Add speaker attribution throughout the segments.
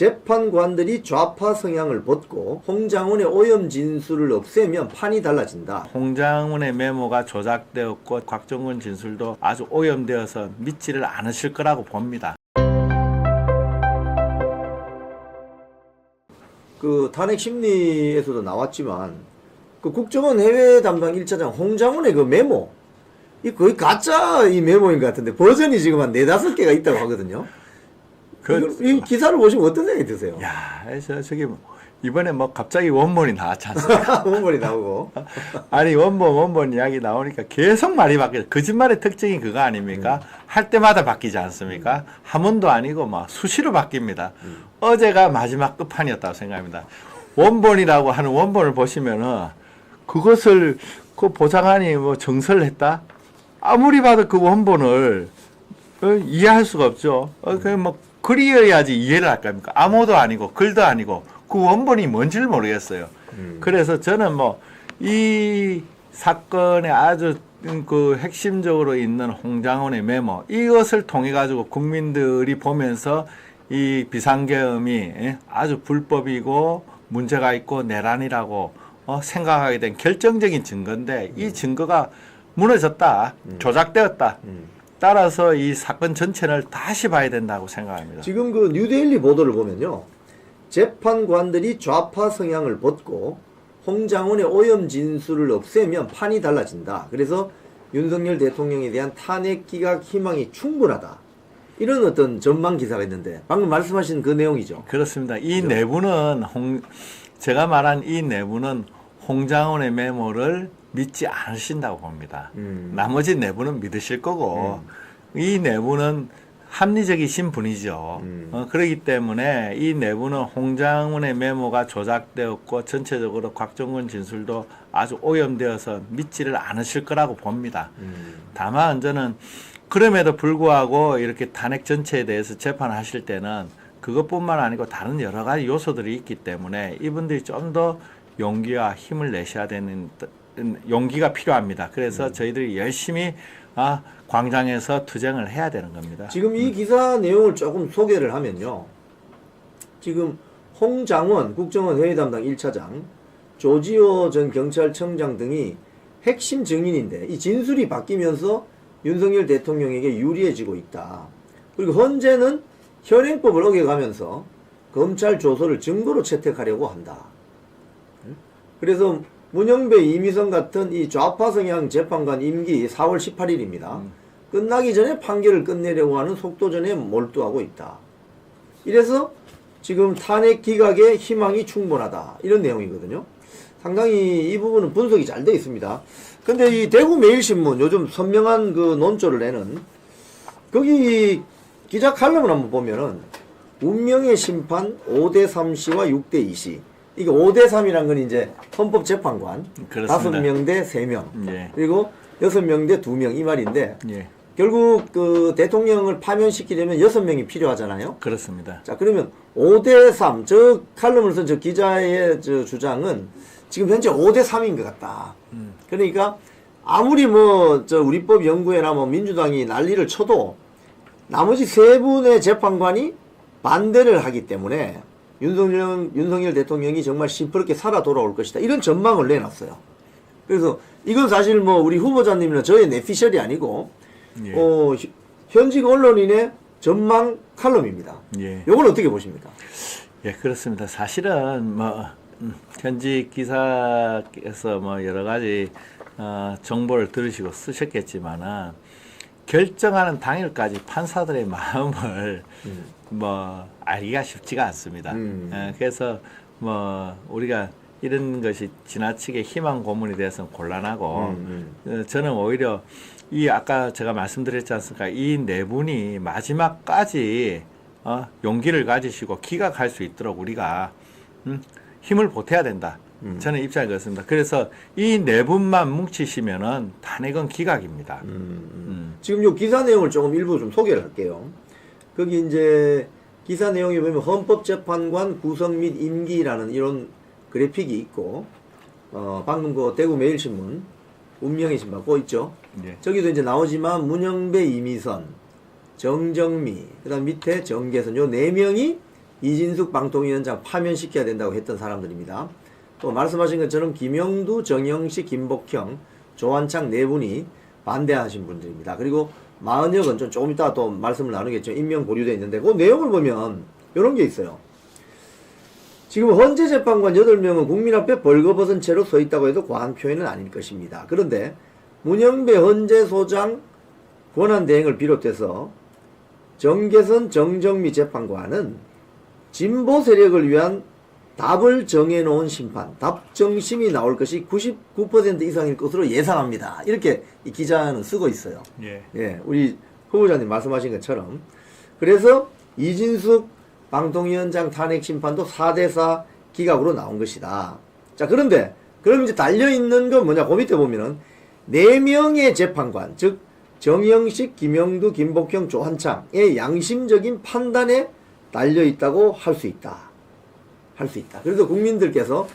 Speaker 1: 재판관들이 좌파 성향을 벗고 홍장원의 오염 진술을 없애면 판이 달라진다.
Speaker 2: 홍장훈의 메모가 조작되었고 곽정근 진술도 아주 오염되어서 믿지를 않으실 거라고 봅니다.
Speaker 1: 그 탄핵 심리에서도 나왔지만 그 국정원 해외 담당 1차장 홍장훈의 그 메모 이 거의 가짜 이 메모인 것 같은데 버전이 지금 한 네다섯 개가 있다고 하거든요.
Speaker 2: 그-
Speaker 1: 이걸- 이 기사를 보시면 어떤 생각이 드세요?
Speaker 2: 야, 저, 저기 뭐 이번에 뭐 갑자기 원본이 나왔지 않습니까?
Speaker 1: 원본이 나오고
Speaker 2: 아니 원본 원본 이야기 나오니까 계속 말이 바뀌어. 거짓말의 특징이 그거 아닙니까? 할 때마다 바뀌지 않습니까? 한 번도 아니고 막 수시로 바뀝니다. 어제가 마지막 끝판이었다고 생각합니다. 원본이라고 하는 원본을 보시면은 그것을 그 보좌관이 뭐 정설을 했다? 아무리 봐도 그 원본을 어, 이해할 수가 없죠. 어, 그뭐 글이어야지 이해를 할 겁니까? 암호도 아니고 글도 아니고 그 원본이 뭔지를 모르겠어요. 그래서 저는 뭐 이 사건에 아주 그 핵심적으로 있는 홍장원의 메모 이것을 통해 가지고 국민들이 보면서 이 비상계엄이 예, 아주 불법이고 문제가 있고 내란이라고 어, 생각하게 된 결정적인 증거인데 이 증거가 무너졌다, 조작되었다. 따라서 이 사건 전체를 다시 봐야 된다고 생각합니다.
Speaker 1: 지금 그 뉴데일리 보도를 보면요. 재판관들이 좌파 성향을 벗고 홍장원의 오염 진술을 없애면 판이 달라진다. 그래서 윤석열 대통령에 대한 탄핵 기각 희망이 충분하다. 이런 어떤 전망 기사가 있는데 방금 말씀하신 그 내용이죠.
Speaker 2: 그렇습니다. 이 내부는 홍, 제가 말한 이 내부는 홍장원의 메모를 믿지 않으신다고 봅니다.
Speaker 1: 음.
Speaker 2: 나머지 내부는 믿으실 거고 이 내부는 합리적이신 분이죠.
Speaker 1: 음.
Speaker 2: 어, 그렇기 때문에 이 내부는 홍장원의 메모가 조작되었고 전체적으로 곽정근 진술도 아주 오염되어서 믿지를 않으실 거라고 봅니다.
Speaker 1: 음.
Speaker 2: 다만 저는 그럼에도 불구하고 이렇게 탄핵 전체에 대해서 재판하실 때는 그것뿐만 아니고 다른 여러 가지 요소들이 있기 때문에 이분들이 좀 더 용기와 힘을 내셔야 되는 용기가 필요합니다. 그래서 저희들이 열심히 아, 광장에서 투쟁을 해야 되는 겁니다.
Speaker 1: 지금 이 기사 내용을 조금 소개를 하면요. 지금 홍장원 국정원 회의 담당 1차장, 조지호 전 경찰청장 등이 핵심 증인인데 이 진술이 바뀌면서 윤석열 대통령에게 유리해지고 있다. 그리고 현재는 현행법을 어겨가면서 검찰 조서를 증거로 채택하려고 한다. 그래서 문영배, 이미성 같은 이 좌파 성향 재판관 임기 4월 18일입니다. 끝나기 전에 판결을 끝내려고 하는 속도전에 몰두하고 있다. 이래서 지금 탄핵 기각에 희망이 충분하다. 이런 내용이거든요. 상당히 이 부분은 분석이 잘 되어 있습니다. 근데 이 대구 매일신문 요즘 선명한 그 논조를 내는 거기 기자 칼럼을 한번 보면은 운명의 심판 5대3 시와 6대2시 이게 5대 3이란 건 이제 헌법재판관
Speaker 2: 그렇습니다.
Speaker 1: 5명 대 3명
Speaker 2: 예.
Speaker 1: 그리고 6명 대 2명 이 말인데
Speaker 2: 예.
Speaker 1: 결국 그 대통령을 파면시키려면 6명이 필요하잖아요.
Speaker 2: 그렇습니다.
Speaker 1: 자, 그러면 5대 3, 저 칼럼을 쓴 저 기자의 저 주장은 지금 현재 5대 3인 것 같다. 그러니까 아무리 뭐 저 우리법 연구회나 뭐 민주당이 난리를 쳐도 나머지 세 분의 재판관이 반대를 하기 때문에 윤석열, 윤석열 대통령이 정말 시퍼렇게 살아 돌아올 것이다. 이런 전망을 내놨어요. 그래서 이건 사실 뭐 우리 후보자님이나 저의 내피셜이 아니고
Speaker 2: 예.
Speaker 1: 어, 히- 현직 언론인의 전망 칼럼입니다.
Speaker 2: 예.
Speaker 1: 이걸 어떻게 보십니까?
Speaker 2: 예, 그렇습니다. 사실은 뭐 음, 현직 기사께서 뭐 여러 가지 어, 정보를 들으시고 쓰셨겠지만은 결정하는 당일까지 판사들의 마음을 뭐 알기가 쉽지가 않습니다.
Speaker 1: 음.
Speaker 2: 예, 그래서 뭐 우리가 이런 것이 지나치게 희망 고문이 돼서 곤란하고
Speaker 1: 음,
Speaker 2: 어, 저는 오히려 이 아까 제가 말씀드렸지 않습니까? 이 네 분이 마지막까지 어, 용기를 가지시고 기각할 수 있도록 우리가 음, 힘을 보태야 된다. 저는 입장이 그렇습니다. 그래서 이 네 분만 뭉치시면은 탄핵은 기각입니다. 음.
Speaker 1: 지금 요 기사 내용을 조금 일부 좀 소개를 할게요. 거기 이제 기사 내용에 보면 헌법재판관 구성 및 임기라는 이런 그래픽이 있고, 어, 방금 그 대구 매일신문, 운명의 신문, 그거 있죠?
Speaker 2: 예.
Speaker 1: 저기도 이제 나오지만 문영배, 이미선, 정정미, 그 다음 밑에 정계선, 요 네 명이 이진숙 방통위원장 파면시켜야 된다고 했던 사람들입니다. 또 말씀하신 것처럼 김영두, 정영식, 김복형, 조한창 네 분이 반대하신 분들입니다. 그리고 마은혁은 좀 조금 이따 또 말씀을 나누겠죠. 임명 보류되어 있는데 그 내용을 보면 이런 게 있어요. 지금 헌재 재판관 8명은 국민 앞에 벌거벗은 채로 서 있다고 해도 과한 표현은 아닐 것입니다. 그런데 문영배 헌재 소장 권한 대행을 비롯해서 정계선 정정미 재판관은 진보 세력을 위한 답을 정해놓은 심판, 답정심이 나올 것이 99% 이상일 것으로 예상합니다. 이렇게 이 기자는 쓰고 있어요.
Speaker 2: 예.
Speaker 1: 예, 우리 후보자님 말씀하신 것처럼. 그래서 이진숙 방통위원장 탄핵 심판도 4대4 기각으로 나온 것이다. 자, 그런데, 그럼 이제 달려있는 건 뭐냐, 그 밑에 보면은, 4명의 재판관, 즉, 정영식, 김영두, 김복형, 조한창의 양심적인 판단에 달려있다고 할 수 있다. 할 수 있다. 그래서 국민들께서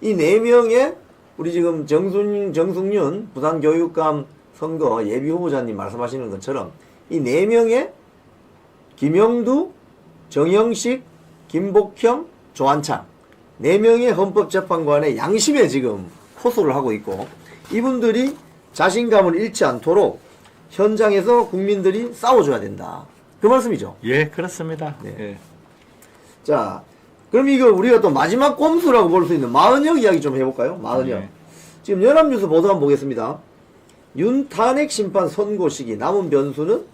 Speaker 1: 이 4명의 우리 지금 정순, 정승윤 부산교육감 선거 예비 후보자님 말씀하시는 것처럼 이 4명의 김영두, 정영식, 김복형, 조한창 4명의 헌법재판관의 양심에 지금 호소를 하고 있고 이분들이 자신감을 잃지 않도록 현장에서 국민들이 싸워줘야 된다. 그 말씀이죠.
Speaker 2: 예, 그렇습니다.
Speaker 1: 네.
Speaker 2: 예.
Speaker 1: 자, 그럼 이거 우리가 또 마지막 꼼수라고 볼 수 있는 마은혁 이야기 좀 해볼까요? 마은혁.
Speaker 2: 네.
Speaker 1: 지금 연합뉴스 보도 한번 보겠습니다. 윤 탄핵 심판 선고 시기 남은 변수는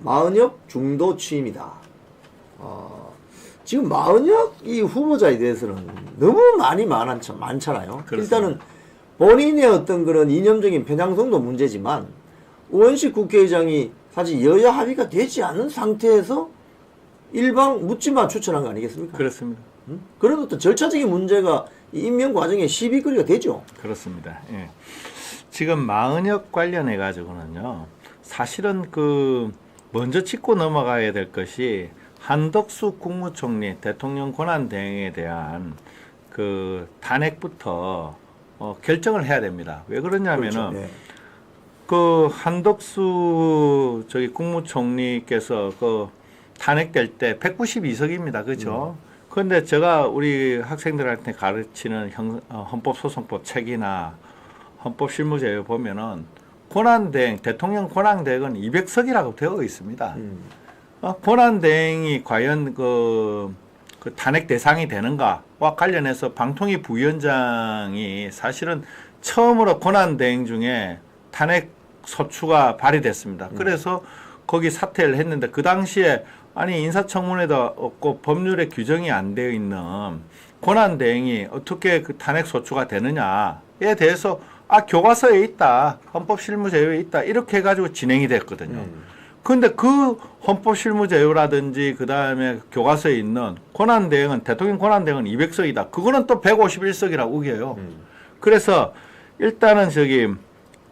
Speaker 1: 마은혁 중도 취임이다. 어, 지금 마은혁 이 후보자에 대해서는 너무 많이 많, 많잖아요.
Speaker 2: 그렇습니다.
Speaker 1: 일단은 본인의 어떤 그런 이념적인 편향성도 문제지만 우원식 국회의장이 사실 여야 합의가 되지 않은 상태에서 일방 묻지마 추천한 거 아니겠습니까?
Speaker 2: 그렇습니다.
Speaker 1: 음? 그런 어떤 절차적인 문제가 이 임명 과정에 시비거리가 되죠.
Speaker 2: 그렇습니다. 예. 지금 마은혁 관련해 가지고는요. 사실은 그 먼저 짚고 넘어가야 될 것이 한덕수 국무총리 대통령 권한 대행에 대한 그 탄핵부터 어, 결정을 해야 됩니다. 왜 그러냐면은
Speaker 1: 그렇죠. 네.
Speaker 2: 그 한덕수 저기 국무총리께서 그 탄핵될 때 192석입니다. 그죠? 그런데 제가 우리 학생들한테 가르치는 형, 어, 헌법소송법 책이나 헌법실무제에 보면은 권한대행, 대통령 권한대행은 200석이라고 되어 있습니다.
Speaker 1: 음.
Speaker 2: 어, 권한대행이 과연 그, 그 탄핵 대상이 되는가와 관련해서 방통위 부위원장이 사실은 처음으로 권한대행 중에 탄핵 소추가 발의됐습니다. 그래서 거기 사퇴를 했는데 그 당시에 아니 인사청문회도 없고 법률에 규정이 안 되어 있는 권한 대행이 어떻게 그 탄핵 소추가 되느냐에 대해서 아 교과서에 있다 헌법실무제도에 있다 이렇게 해가지고 진행이 됐거든요.
Speaker 1: 음.
Speaker 2: 근데 그 헌법실무제도라든지 그 다음에 교과서에 있는 권한 대행은 대통령 권한 대행은 200석이다. 그거는 또 151석이라고 우겨요.
Speaker 1: 음.
Speaker 2: 그래서 일단은 저기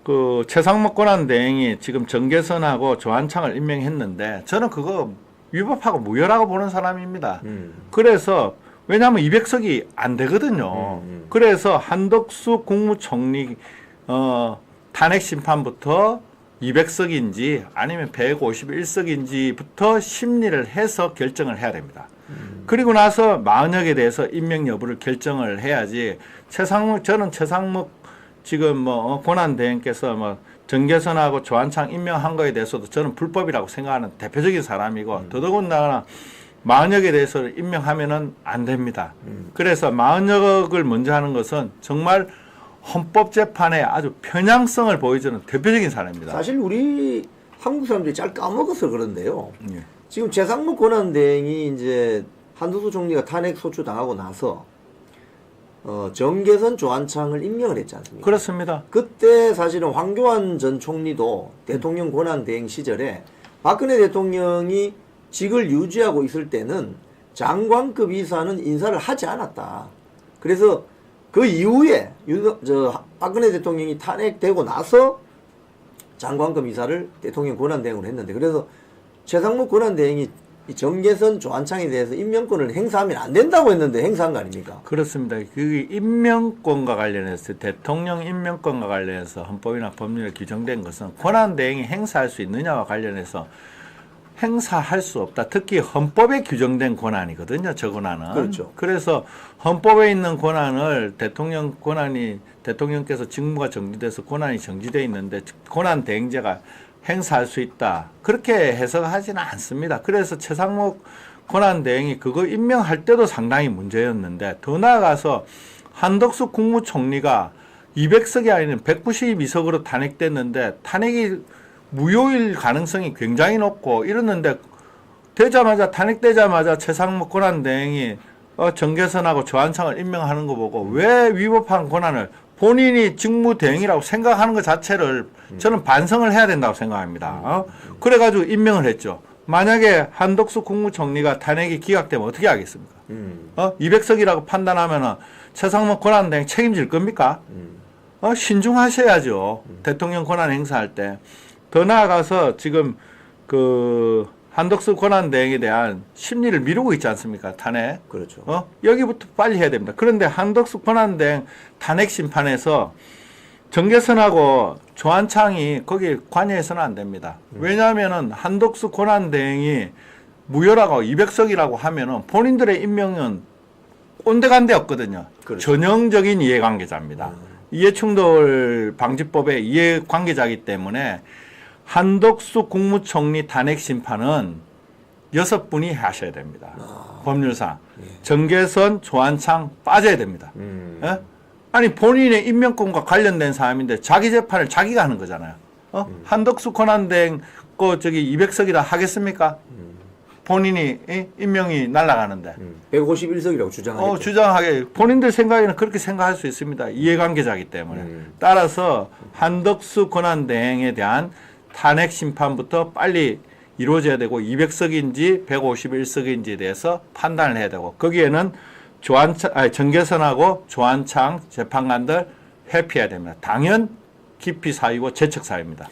Speaker 2: 그 최상목 권한 대행이 지금 정계선하고 조한창을 임명했는데 저는 그거 위법하고 무효라고 보는 사람입니다.
Speaker 1: 음.
Speaker 2: 그래서 왜냐하면 200석이 안 되거든요.
Speaker 1: 음, 음.
Speaker 2: 그래서 한덕수 국무총리 어, 탄핵 심판부터 200석인지 아니면 151석인지부터 심리를 해서 결정을 해야 됩니다. 그리고 나서 마은혁에 대해서 임명 여부를 결정을 해야지 최상목 저는 최상목 지금 뭐 어, 권한 대행께서 뭐 정계선하고 조한창 임명한 거에 대해서도 저는 불법이라고 생각하는 대표적인 사람이고 더더군다나 마은혁에 대해서 임명하면은 안 됩니다. 그래서 마은혁을 먼저 하는 것은 정말 헌법재판에 아주 편향성을 보여주는 대표적인 사람입니다.
Speaker 1: 사실 우리 한국 사람들이 잘 까먹어서 그런데요.
Speaker 2: 예.
Speaker 1: 지금 최상목 권한대행이 이제 한두수 총리가 탄핵 소추 당하고 나서 어, 정계선 조한창을 임명을 했지 않습니까?
Speaker 2: 그렇습니다.
Speaker 1: 그때 사실은 황교안 전 총리도 대통령 권한 대행 시절에 박근혜 대통령이 직을 유지하고 있을 때는 장관급 이사는 인사를 하지 않았다. 그래서 그 이후에 윤, 저 박근혜 대통령이 탄핵되고 나서 장관급 이사를 대통령 권한 대행으로 했는데 그래서 최상목 권한 대행이 이 정계선 조한창에 대해서 임명권을 행사하면 안 된다고 했는데 행사한 거 아닙니까?
Speaker 2: 그렇습니다. 그 임명권과 관련해서 대통령 임명권과 관련해서 헌법이나 법률에 규정된 것은 권한 대행이 행사할 수 있느냐와 관련해서 행사할 수 없다. 특히 헌법에 규정된 권한이거든요. 저 권한은.
Speaker 1: 그렇죠.
Speaker 2: 그래서 헌법에 있는 권한을 대통령 권한이 대통령께서 직무가 정지돼서 권한이 정지돼 있는데 권한 대행제가 행사할 수 있다. 그렇게 해석하지는 않습니다. 그래서 최상목 권한 대행이 그거 임명할 때도 상당히 문제였는데 더 나아가서 한덕수 국무총리가 200석이 아닌 192석으로 탄핵됐는데 탄핵이 무효일 가능성이 굉장히 높고 이러는데 되자마자 탄핵되자마자 최상목 권한대행이 어, 정계선하고 조한창을 임명하는 거 보고 왜 위법한 권한을 본인이 직무 대행이라고 생각하는 것 자체를 저는 반성을 해야 된다고 생각합니다. 어? 그래가지고 임명을 했죠. 만약에 한덕수 국무총리가 탄핵이 기각되면 어떻게 하겠습니까?
Speaker 1: 음.
Speaker 2: 어? 200석이라고 판단하면은 최상목 권한대행 책임질 겁니까? 어, 신중하셔야죠. 대통령 권한 행사할 때. 더 나아가서 지금 그 한덕수 권한대행에 대한 심리를 미루고 있지 않습니까? 탄핵.
Speaker 1: 그렇죠.
Speaker 2: 어? 여기부터 빨리 해야 됩니다. 그런데 한덕수 권한대행 탄핵 심판에서 정계선하고 조한창이 거기에 관여해서는 안 됩니다. 왜냐하면은 한덕수 권한대행이 무효라고 200석이라고 하면은 본인들의 임명은 온데간데 없거든요.
Speaker 1: 그렇죠.
Speaker 2: 전형적인 이해관계자입니다. 이해충돌 방지법의 이해관계자이기 때문에 한덕수 국무총리 탄핵 심판은 여섯 분이 하셔야 됩니다. 법률상 정계선, 조한창 빠져야 됩니다.
Speaker 1: 음.
Speaker 2: 예? 아니 본인의 임명권과 관련된 사람인데 자기 재판을 자기가 하는 거잖아요. 어? 한덕수 권한대행 그 저기 200석이다 하겠습니까? 본인이 이? 임명이 날아가는데.
Speaker 1: 음. 151석이라고 주장하겠죠.
Speaker 2: 어, 주장하게 본인들 생각에는 그렇게 생각할 수 있습니다. 이해관계자이기 때문에.
Speaker 1: 음.
Speaker 2: 따라서 한덕수 권한대행에 대한 탄핵 심판부터 빨리 이루어져야 되고 200석인지 151석인지에 대해서 판단을 해야 되고 거기에는 조한창, 아니, 정계선하고 조한창 재판관들 회피해야 됩니다. 당연 기피 사유고 재척 사유입니다.